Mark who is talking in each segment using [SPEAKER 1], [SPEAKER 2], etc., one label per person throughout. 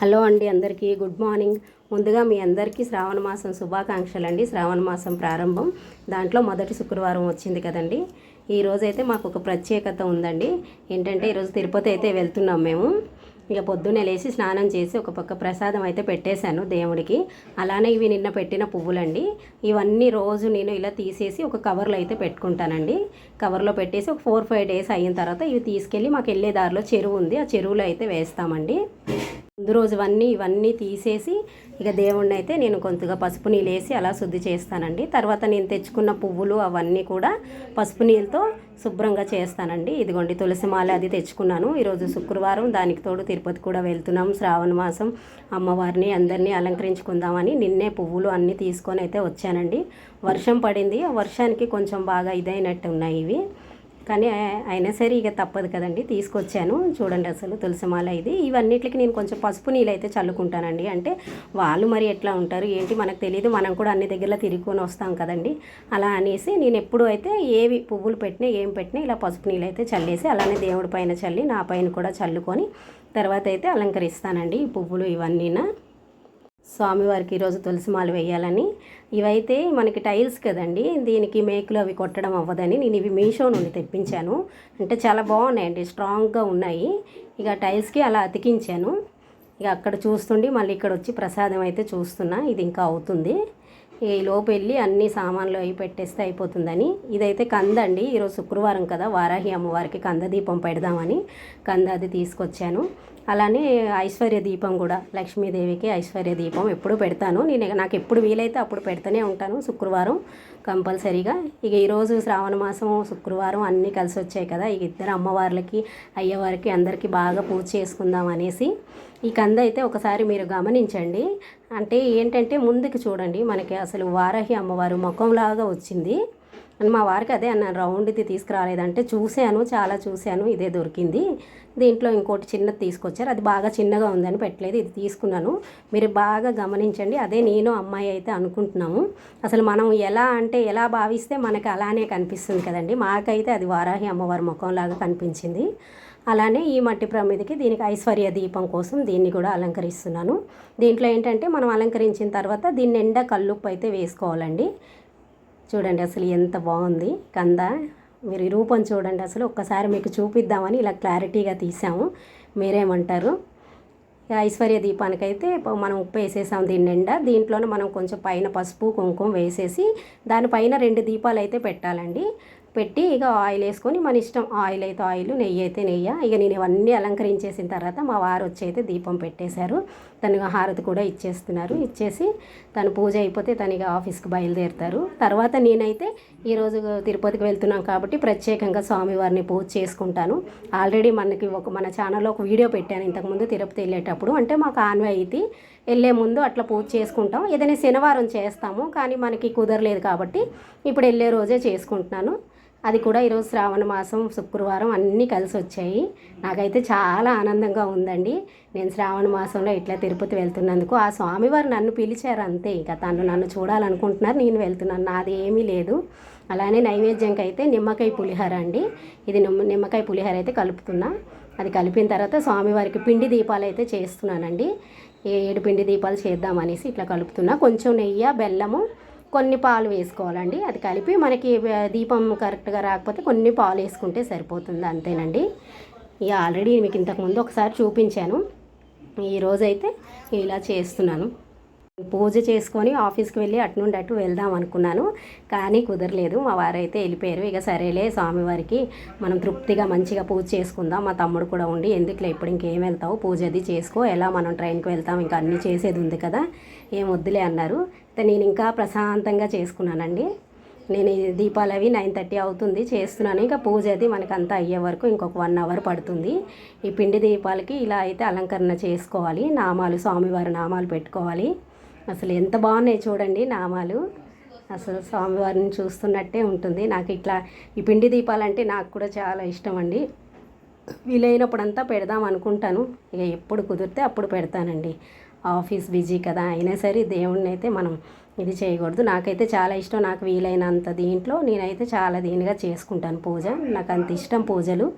[SPEAKER 1] Hello అండి అందరికీ. Good morning. ముందుగా మీ అందరికీ శ్రావణ మాసం శుభాకాంక్షలు అండి శ్రావణ మాసం ప్రారంభం. దాంట్లో మొదటి శుక్రవారం వచ్చింది కదండి. ఈరోజైతే మాకు ఒక ప్రత్యేకత ఉందండి. ఏంటంటే ఈరోజు తిరుపతి అయితే వెళ్తున్నాం మేము. ఇక పొద్దున్నే లేచి స్నానం చేసి ఒక పక్క ప్రసాదం అయితే పెట్టేశాను దేవుడికి. అలానే ఇవి నిన్న పెట్టిన పువ్వులండి. ఇవన్నీ రోజు నేను ఇలా తీసేసి ఒక కవర్లో అయితే పెట్టుకుంటానండి. కవర్లో పెట్టేసి ఒక ఫోర్ ఫైవ్ డేస్ అయిన తర్వాత ఇవి తీసుకెళ్ళి మాకు వెళ్ళే దారిలో చెరువు ఉంది. ఆ చెరువులో అయితే వేస్తామండి. ముందు రోజు ఇవన్నీ ఇవన్నీ తీసేసి ఇక దేవుణ్ణి అయితే నేను కొంతగా పసుపు నీళ్ళు వేసి అలా శుద్ధి చేస్తానండి. తర్వాత నేను తెచ్చుకున్న పువ్వులు అవన్నీ కూడా పసుపు నీళ్ళతో శుభ్రంగా చేస్తానండి. ఇదిగోండి తులసి మాల అది తెచ్చుకున్నాను. ఈరోజు శుక్రవారం దానికి తోడు తిరుపతి కూడా వెళ్తున్నాం. శ్రావణ మాసం అమ్మవారిని అందరినీ అలంకరించుకుందామని నిన్నే పువ్వులు అన్నీ తీసుకొని అయితే వచ్చానండి. వర్షం పడింది. వర్షానికి కొంచెం బాగా ఇదైనట్టు ఉన్నాయి ఇవి. కానీ అయినా సరే ఇక తప్పదు కదండి. తీసుకొచ్చాను. చూడండి అసలు తులసిమాల ఇది. ఇవన్నిటికి నేను కొంచెం పసుపు నీళ్ళు అయితే చల్లుకుంటానండి. అంటే వాళ్ళు మరి ఎట్లా ఉంటారు? ఏంటి? మనకు తెలియదు మనం కూడా అన్ని దగ్గర తిరుగుకొని వస్తాం కదండి. అలా అనేసి నేను ఎప్పుడు అయితే ఏవి పువ్వులు పెట్టినా ఏం పెట్టినా ఇలా పసుపు నీళ్ళు అయితే చల్లేసి అలానే దేవుడి పైన చల్లి నా పైన కూడా చల్లుకొని తర్వాత అయితే అలంకరిస్తానండి ఈ పువ్వులు ఇవన్నీనా. స్వామివారికి ఈరోజు తులసిమాలు వేయాలని. ఇవైతే మనకి టైల్స్ కదండి దీనికి మేకులు అవి కొట్టడం అవ్వదని నేను ఇవి మీషో నుండి తెప్పించాను. అంటే చాలా బాగున్నాయండి స్ట్రాంగ్గా ఉన్నాయి. ఇక టైల్స్కి అలా అతికించాను. ఇక అక్కడ చూస్తుండి మళ్ళీ ఇక్కడ వచ్చి ప్రసాదం అయితే చూస్తున్నా ఇది ఇంకా అవుతుంది. ఈ లోపు వెళ్ళి అన్ని సామాన్లు అవి పెట్టేస్తే అయిపోతుందని. ఇదైతే కంద అండి ఈరోజు శుక్రవారం కదా వారాహి అమ్మవారికి కంద దీపం పెడదామని కంద అది తీసుకొచ్చాను. అలానే ఐశ్వర్య దీపం కూడా లక్ష్మీదేవికి ఐశ్వర్య దీపం ఎప్పుడు పెడతాను. నేను నాకు ఎప్పుడు వీలైతే అప్పుడు పెడతానే ఉంటాను శుక్రవారం కంపల్సరీగా. ఇక ఈరోజు శ్రావణ మాసం శుక్రవారం అన్నీ కలిసి వచ్చాయి కదా. ఇక ఇద్దరు అమ్మవార్లకి అయ్యవారికి అందరికీ బాగా పూజ చేసుకుందాం అనేసి ఈ కంద అయితే ఒకసారి మీరు గమనించండి. అంటే ఏంటంటే ముందుకు చూడండి. మనకి అసలు వారాహి అమ్మవారు ముఖంలాగా వచ్చింది. అని మా వారికి అదే అన్న రౌండ్ది తీసుకురాలేదంటే చూశాను చాలా చూశాను ఇదే దొరికింది. దీంట్లో ఇంకోటి చిన్నది తీసుకొచ్చారు. అది బాగా చిన్నగా ఉందని పెట్టలేదు ఇది తీసుకున్నాను. మీరు బాగా గమనించండి అదే నేను అమ్మాయి అయితే అనుకుంటున్నాము. అసలు మనం ఎలా అంటే ఎలా భావిస్తే మనకి అలానే కనిపిస్తుంది కదండి. మాకైతే అది వారాహి అమ్మవారి ముఖంలాగా కనిపించింది. అలానే ఈ మట్టి ప్రమిదికి దీనికి ఐశ్వర్య దీపం కోసం దీన్ని కూడా అలంకరిస్తున్నాను. దీంట్లో ఏంటంటే మనం అలంకరించిన తర్వాత దీన్ని ఎండా కల్లుప్పు అయితే వేసుకోవాలండి. చూడండి అసలు ఎంత బాగుంది. కంద మీరు ఈ రూపం చూడండి అసలు. ఒక్కసారి మీకు చూపిద్దామని ఇలా క్లారిటీగా తీసాము. మీరేమంటారు? ఐశ్వర్య దీపానికైతే మనం ఉప్పు వేసేసాం దీని నిండా. దీంట్లోనే మనం కొంచెం పైన పసుపు కుంకుమ వేసేసి దానిపైన రెండు దీపాలు అయితే పెట్టాలండి. పెట్టి ఇక ఆయిల్ వేసుకొని మన ఇష్టం ఆయిల్ అయితే ఆయిల్ నెయ్యి అయితే నెయ్యి. ఇక నేను ఇవన్నీ అలంకరించేసిన తర్వాత మా వారు వచ్చి అయితే దీపం పెట్టేశారు. తను హారతి కూడా ఇచ్చేస్తున్నారు. ఇచ్చేసి తను పూజ అయిపోతే తను ఇక ఆఫీస్కి బయలుదేరుతారు. తర్వాత నేనైతే ఈరోజు తిరుపతికి వెళ్తున్నాం కాబట్టి ప్రత్యేకంగా స్వామివారిని పూజ చేసుకుంటాను. ఆల్రెడీ మనకి ఒక మన ఛానల్లో ఒక వీడియో పెట్టాను ఇంతకుముందు తిరుపతి వెళ్ళేటప్పుడు. అంటే మాకు అయితే వెళ్ళే ముందు అట్లా పూజ చేసుకుంటాం. ఏదైనా శనివారం చేస్తాము కానీ మనకి కుదరలేదు కాబట్టి ఇప్పుడు వెళ్ళే రోజే చేసుకుంటున్నాను. అది కూడా ఈరోజు శ్రావణ మాసం శుక్రవారం అన్నీ కలిసి వచ్చాయి. నాకైతే చాలా ఆనందంగా ఉందండి. నేను శ్రావణ మాసంలో ఇట్లా తిరుపతి వెళ్తున్నందుకు. ఆ స్వామివారు నన్ను పిలిచారు అంతే. ఇక తను నన్ను చూడాలనుకుంటున్నారు నేను వెళ్తున్నాను. నాది ఏమీ లేదు. అలానే నైవేద్యంకి అయితే నిమ్మకాయ పులిహోర అండి. ఇది నిమ్మ నిమ్మకాయ పులిహోర అయితే కలుపుతున్నా. అది కలిపిన తర్వాత స్వామివారికి పిండి దీపాలు అయితే చేస్తున్నానండి. ఏ ఏడు పిండి దీపాలు చేద్దామనేసి ఇట్లా కలుపుతున్నా. కొంచెం నెయ్యి బెల్లము కొన్ని పాలు వేసుకోవాలండి. అది కలిపి మనకి దీపం కరెక్ట్గా రాకపోతే కొన్ని పాలు వేసుకుంటే సరిపోతుంది అంతేనండి. ఇక ఆల్రెడీ మీకు ఇంతకుముందు ఒకసారి చూపించాను. ఈరోజైతే ఇలా చేస్తున్నాను. పూజ చేసుకొని ఆఫీస్కి వెళ్ళి అటు నుండి అటు వెళ్దాం అనుకున్నాను కానీ కుదరలేదు. మా వారైతే వెళ్ళిపోయారు. ఇక సరేలే స్వామివారికి మనం తృప్తిగా మంచిగా పూజ చేసుకుందాం. మా తమ్ముడు కూడా ఉండి ఎందుకులే ఇప్పుడు ఇంకేం వెళ్తావు? పూజ అది చేసుకో. ఎలా మనం ట్రైన్కి వెళ్తాం? ఇంకా అన్నీ చేసేది ఉంది కదా. ఏం వద్దులే అన్నారు. అయితే నేను ఇంకా ప్రశాంతంగా చేసుకున్నానండి. నేను దీపాలు అవి నైన్ థర్టీ అవుతుంది చేస్తున్నాను. ఇంకా పూజ అది మనకంతా అయ్యే వరకు ఇంకొక వన్ అవర్ పడుతుంది. ఈ పిండి దీపాలకి ఇలా అయితే అలంకరణ చేసుకోవాలి. నామాలు స్వామివారి నామాలు పెట్టుకోవాలి. అసలు ఎంత బాగున్నాయి చూడండి నామాలు. అసలు స్వామివారిని చూస్తున్నట్టే ఉంటుంది. నాకు ఇట్లా ఈ పిండి దీపాలంటే నాకు కూడా చాలా ఇష్టం అండి. వీలైనప్పుడంతా పెడదాం అనుకుంటాను. ఇక ఎప్పుడు కుదిరితే అప్పుడు పెడతానండి. ఆఫీస్ బిజీ కదా అయినా సరే దేవుణ్ణి అయితే మనం ఇది చేయకూడదు. నాకైతే చాలా ఇష్టం. నాకు వీలైనంత దీంట్లో నేనైతే చాలా దీనిగా చేసుకుంటాను పూజ. నాకు అంత ఇష్టం పూజలు.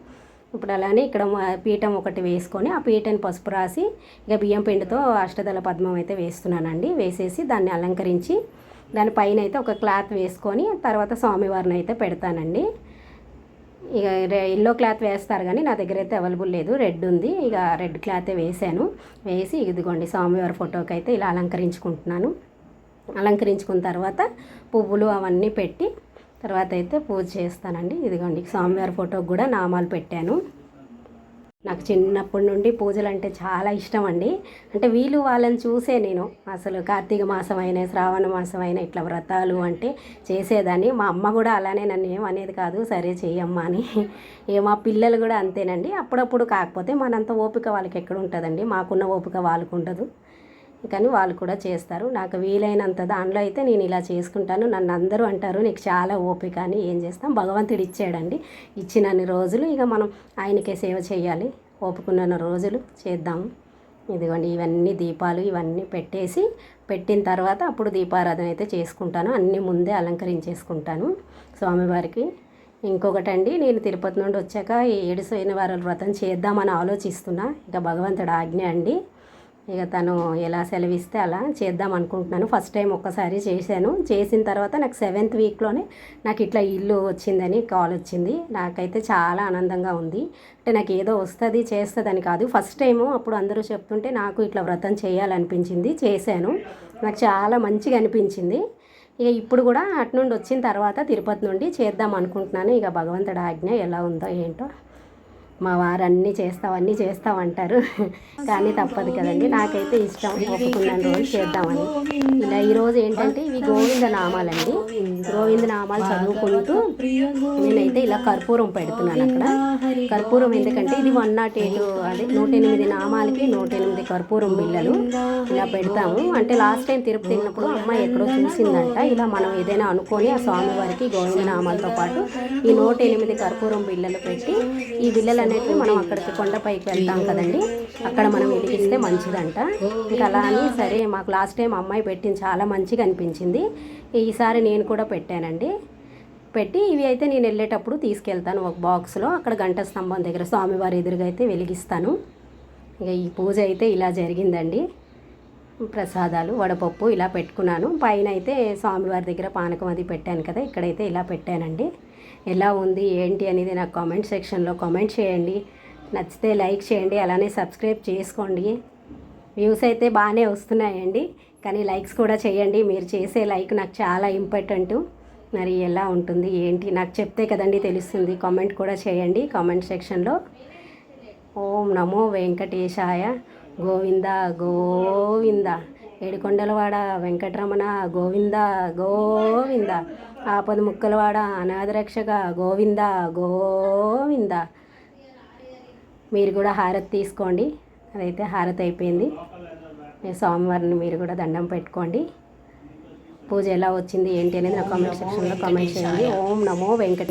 [SPEAKER 1] ఇప్పుడు అలానే ఇక్కడ పీఠం ఒకటి వేసుకొని ఆ పీఠని పసుపు రాసి ఇక బియ్యం పిండితో అష్టదళ పద్మం అయితే వేస్తున్నానండి. వేసేసి దాన్ని అలంకరించి దానిపైన అయితే ఒక క్లాత్ వేసుకొని తర్వాత స్వామివారిని అయితే పెడతానండి. ఇక రె- ఎల్లో క్లాత్ వేస్తారు కానీ నా దగ్గర అయితే అవైలబుల్ లేదు. రెడ్ ఉంది. ఇక రెడ్ క్లాతే వేసాను. వేసి ఇదిగోండి స్వామివారి ఫోటోకి అయితే ఇలా అలంకరించుకుంటున్నాను. అలంకరించుకున్న తర్వాత పువ్వులు అవన్నీ పెట్టి తర్వాత అయితే పూజ చేస్తానండి. ఇదిగోండి స్వామివారి ఫోటోకి కూడా నామాలు పెట్టాను. నాకు చిన్నప్పటి నుండి పూజలు అంటే చాలా ఇష్టం అండి అంటే వీళ్ళు వాళ్ళని చూసే నేను అసలు కార్తీక మాసం అయినా శ్రావణ మాసం అయినా ఇట్లా వ్రతాలు అంటే చేసేదాన్ని. మా అమ్మ కూడా అలానే నన్ను ఏం అనేది కాదు సరే చేయమ్మా అని. ఏ మా పిల్లలు కూడా అంతేనండి. అప్పుడప్పుడు కాకపోతే మనంత ఓపిక వాళ్ళకి ఎక్కడ ఉంటుందండి? మాకున్న ఓపిక వాళ్ళకు ఉండదు. కానీ వాళ్ళు కూడా చేస్తారు. నాకు వీలైనంత దానిలో అయితే నేను ఇలా చేసుకుంటాను. నన్ను అందరూ అంటారు నీకు చాలా ఓపిక అని ఏం చేస్తాం. భగవంతుడు ఇచ్చాడండి. ఇచ్చినన్ని రోజులు ఇక మనం ఆయనకే సేవ చేయాలి. ఓపుకున్న రోజులు చేద్దాము ఇదిగోండి ఇవన్నీ దీపాలు ఇవన్నీ పెట్టేసి పెట్టిన తర్వాత అప్పుడు దీపారాధన అయితే చేసుకుంటాను. అన్నీ ముందే అలంకరించేసుకుంటాను స్వామివారికి. ఇంకొకటండి నేను తిరుపతి నుండి వచ్చాక ఈ ఏడు శనివారాలు వ్రతం చేద్దామని ఆలోచిస్తున్నా. ఇక భగవంతుడు ఆజ్ఞ అండి. ఇక తను ఎలా సెలవిస్తే అలా చేద్దాం అనుకుంటున్నాను. ఫస్ట్ టైం ఒక్కసారి చేశాను. చేసిన తర్వాత నాకు సెవెంత్ వీక్లోనే నాకు ఇట్లా ఇల్లు వచ్చిందని కాల్ వచ్చింది. నాకైతే చాలా ఆనందంగా ఉంది. అంటే నాకు ఏదో వస్తుంది చేస్తుందని కాదు. ఫస్ట్ టైము అప్పుడు అందరూ చెప్తుంటే నాకు ఇట్లా వ్రతం చేయాలనిపించింది. చేశాను. నాకు చాలా మంచిగా అనిపించింది. ఇక ఇప్పుడు కూడా అటు నుండి వచ్చిన తర్వాత తిరుపతి నుండి చేద్దాం అనుకుంటున్నాను. ఇక భగవంతుడి ఆజ్ఞ ఎలా ఉందో ఏంటో. మా వారు అన్నీ చేస్తావు అన్నీ చేస్తావు అంటారు. కానీ తప్పదు కదండి. నాకైతే ఇష్టం. ఒప్పుకున్నాను రోజు చేద్దామని. ఇలా ఈరోజు ఏంటంటే ఇవి గోవింద నామాలండి. గోవింద నామాలు చదువుకుంటూ నేనైతే ఇలా కర్పూరం పెడుతున్నాను అక్కడ. కర్పూరం ఎందుకంటే ఇది వన్ నాట్ ఎయిట్ అదే నూట ఎనిమిది నామాలకి నూట ఎనిమిది కర్పూరం బిళ్ళలు ఇలా పెడతాము. అంటే లాస్ట్ టైం తిరుపతి వెళ్ళినప్పుడు అమ్మాయి ఎక్కడో చూసిందంట. ఇలా మనం ఏదైనా అనుకొని ఆ స్వామివారికి గోవింద నామాలతో పాటు ఈ నూట ఎనిమిది కర్పూరం బిళ్ళలు పెట్టి ఈ బిళ్ళలు అనేవి మనం అక్కడికి కొండపైకి వెళ్తాం కదండి. అక్కడ మనం వెలిగిస్తే మంచిదంట. ఇంకా అలా అని సరే మాకు లాస్ట్ టైం అమ్మాయి పెట్టింది చాలా మంచిగా అనిపించింది. ఈసారి నేను కూడా పెట్టానండి. పెట్టి ఇవి అయితే నేను వెళ్ళేటప్పుడు తీసుకెళ్తాను ఒక బాక్స్లో. అక్కడ గంట స్తంభం దగ్గర స్వామివారి ఎదురుగా అయితే వెలిగిస్తాను. ఇక ఈ పూజ అయితే ఇలా జరిగిందండి. ప్రసాదాలు వడపప్పు ఇలా పెట్టుకున్నాను. పైన అయితే స్వామివారి దగ్గర పానకం అది పెట్టాను కదా ఇక్కడైతే ఇలా పెట్టానండి. ఎలా ఉంది ఏంటి అనేది నాకు కామెంట్ సెక్షన్లో కామెంట్ చేయండి. నచ్చితే లైక్ చేయండి అలానే సబ్స్క్రైబ్ చేసుకోండి. వ్యూస్ అయితే బాగానే వస్తున్నాయండి. కానీ లైక్స్ కూడా చేయండి. మీరు చేసే లైక్ నాకు చాలా ఇంపార్టెంటు. మరి ఎలా ఉంటుంది ఏంటి? నాకు చెప్తే కదండి తెలుస్తుంది. కామెంట్ కూడా చేయండి కామెంట్ సెక్షన్లో. ఓం నమో వెంకటేశాయ గోవింద గోవింద. ఏడుకొండలవాడ వెంకటరమణ గోవింద గోవింద. ఆపద ముక్కలవాడ అనాథరక్షక గోవింద గోవింద. మీరు కూడా హారతి తీసుకోండి. అదైతే హారతి అయిపోయింది. స్వామివారిని మీరు కూడా దండం పెట్టుకోండి. పూజ ఎలా వచ్చింది ఏంటి అనేది నా కామెంట్ సెక్షన్లో కామెంట్ చేయండి. ఓం నమో వెంకట